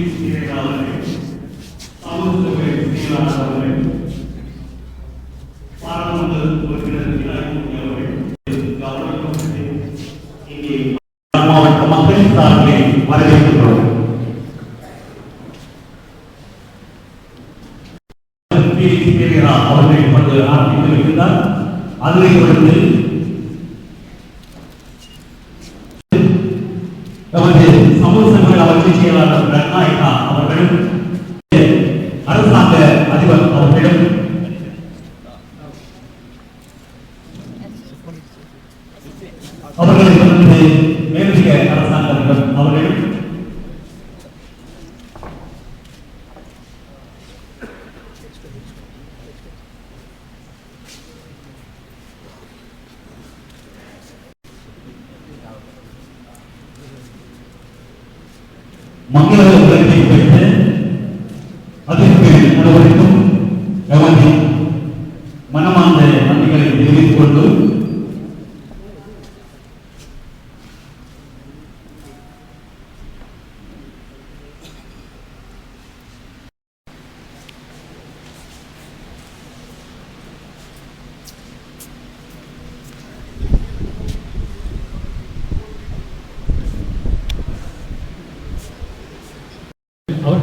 அவர்கள் சமூகத்துறை செயலாளர் அவர்கள் பாராளுமன்ற உறுப்பினர் இளங்கோவன் அவர்கள் இங்கே மாவட்ட மக்கள் சார்பில் அவர்கள் அதை தொடர்ந்து நமது சமூக சமூக அமைச்சு செயலாளர் ரத்னாயிகா அவர்களும் அரசாங்க அதிபர் அவர்களும் அவர்களை தொடர்ந்து மேலதிக அரசாங்க அதிபர் அவர்களும் மங்கள உலகத்தை வைத்து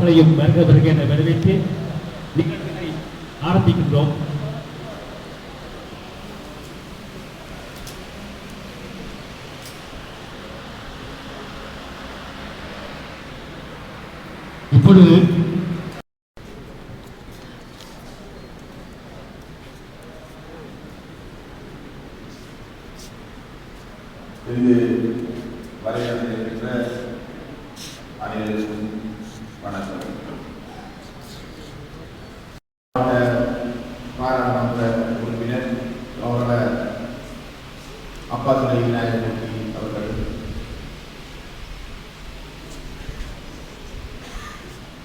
அவர்களையும் வருக வருக என வரவேற்று நிகழ்ச்சிகளை ஆரம்பிக்கின்றோம். இப்பொழுது இங்கு வரையறுக்கின்ற அனைவருக்கும் வணக்கம் மாவட்ட பாராளுமன்ற உறுப்பினர் அப்பா அப்பாதுரை விநாயகமூர்த்தி அவர்கள்.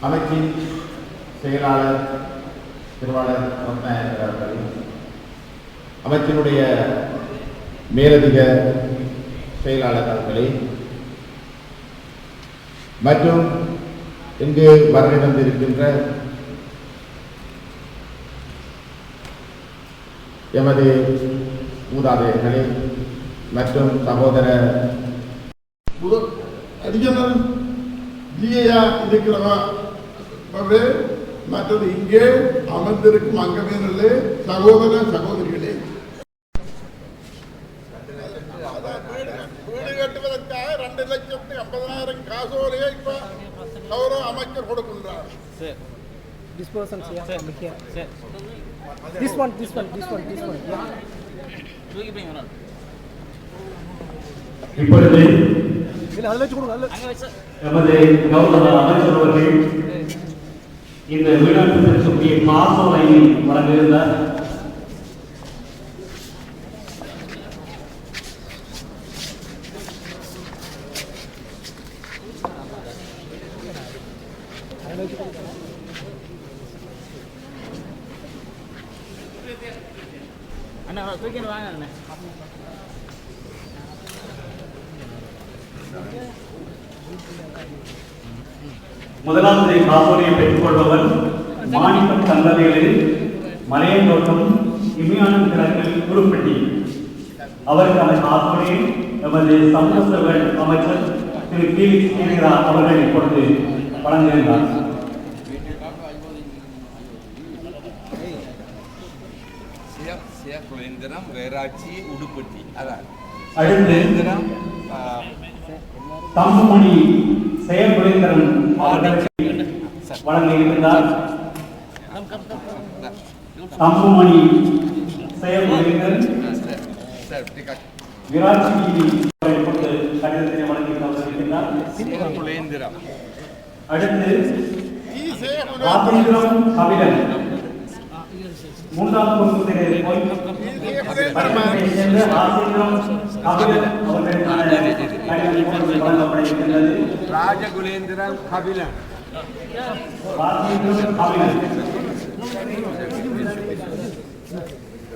அமைச்சின் செயலாளர் திருவாளர் ரத்னாயகர் அவர்கள். அமைச்சினுடைய மேலதிக செயலாளர் அவர்களே. மற்றும் இங்கு வருகின்றிருக்கின்ற எமது மூதாதையர்களே மற்றும் சகோதர முதல் அடிஜனல் ஜிஐயா மற்றது இங்கே அமர்ந்திருக்கும் அங்கமே சகோதர சகோதரிகளே. வீடு கட்டுவதற்காக ரெண்டு லட்சத்தி ஐம்பதாயிரம் காசோலையை இப்ப கௌரவ அமைச்சர் கொடுக்கின்றார். This person, yeah, from here. This one, this one, this one, this one. Yeah. இப்பொழுது எமது கௌரவ அமைச்சர் அவர்கள் இந்த வீடாட்டத்திற்குரிய காசோலையை வழங்கியிருந்தார் அதுல வச்சு அண்ணா தூக்கிட்டு வாங்க அண்ணா முதலாவது காசோலையை பெற்றுக்கொள்பவர் மாணிக்கம் சந்ததிகளில் மலையந்தோட்டம் இமயானந்த் கிழக்கில் குருப்பட்டி. அவருக்கான காசோலையை எமது சமூக அமைச்சர் திரு கி ஸ்ரீனிரா அவர்கள் இப்பொழுது வழங்குகின்றார் நகராட்சி உடுப்பட்டி அதான். தம்பமணி செயல்முறைந்திரன் வழங்க இருந்தார் தம்பமணி செயல்முறைந்திரன் விராட்சி கடிதத்தை வழங்கி தந்திருக்கிறார் அடுத்து ராஜேந்திரம் கவிழன் மூன்றாம் ராஜகுலேந்திரன் கபிலன்.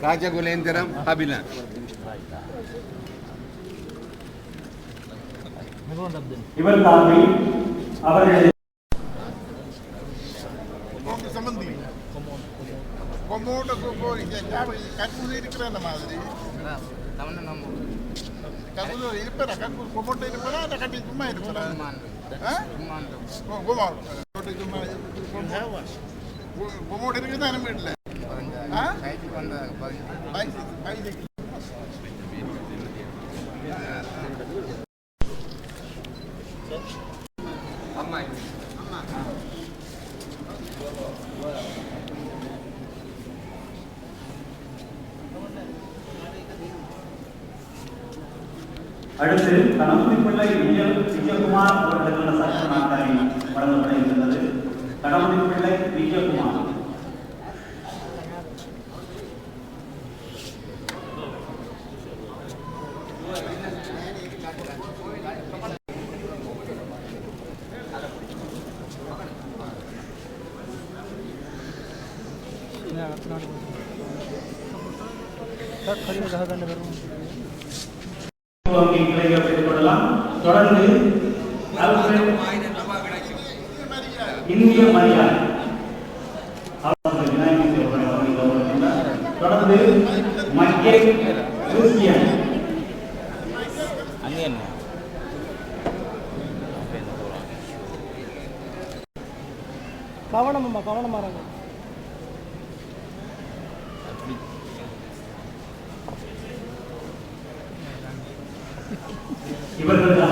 ராஜகுலேந்திரம் கபிலன். இவர் தலைமை அவர்கள் கக்கூர் இருக்கிற அந்த மாதிரி. கக்கூர் இருப்பா கக்கூர் குமோட்ட இருப்பா அந்த கட்டி சும்மா இருப்பா குமார் குமோட்ட வீட்டில்? பைசைக்கிள் அடுத்து கணபதி விஜய விஜயகுமார் அவர்களுக்கான சட்ட நாட்காலி வழங்கப்பட இருக்கின்றது கணபதி பிள்ளை விஜயகுமார் வங்கி கிளைகளை பெற்றுக் கொள்ளலாம். தொடர்ந்து இந்திய மரியாதை. தொடர்ந்து மைக்கேல் கிறிஸ்டியன். அங்கே என்ன கவனம்மா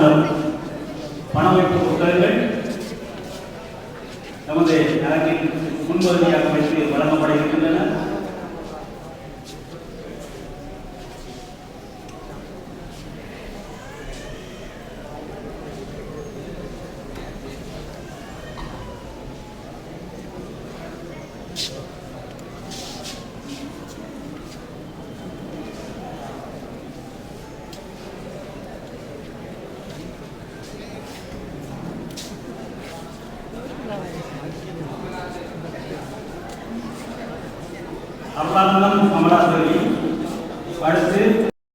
அருளானந்தம் கமலாதேவி அடுத்து